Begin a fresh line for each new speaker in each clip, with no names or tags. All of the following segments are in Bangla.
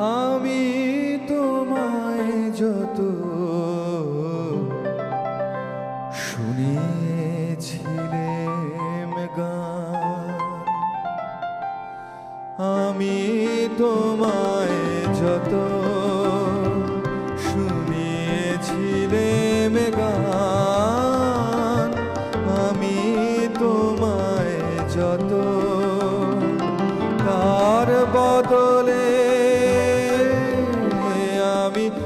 আমি তোমায় যত শুনেছিলেম গান আমি তোমায় যত শুনিয়েছিলেম গান আমি তোমায় যত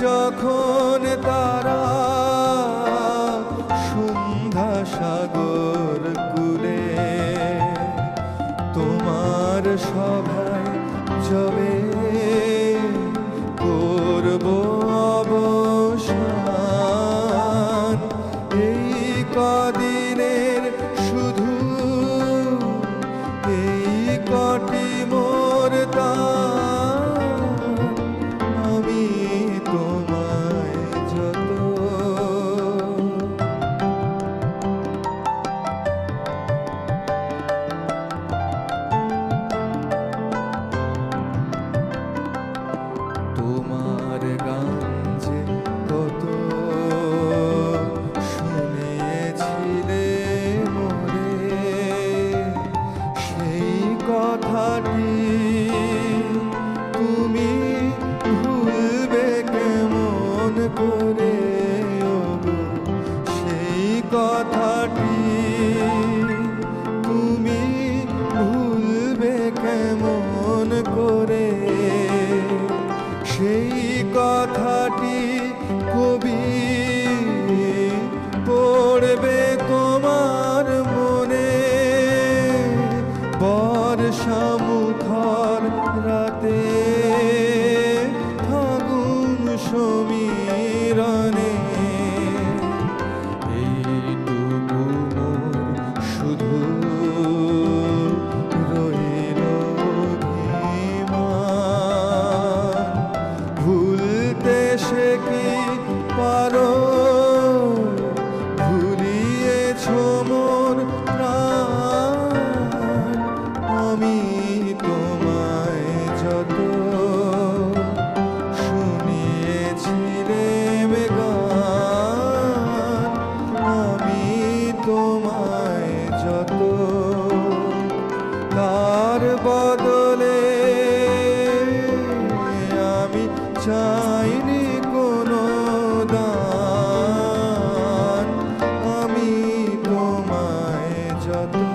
যখন তারা সন্ধ্যা সাগর কুলে তোমার সভায় যবে তোমার গান যে কত শুনিয়েছিলে সেই কথাটি তুমি ভুলবে কেমন করে? সেই কথাটি তুমি ভুলবে কেমন করে? মুখর রাতে ফাগুন সমীরণে এইটুকু শুধু রইল। ভুলতে সে পাইনি কোনো দান আমি তোমায় যত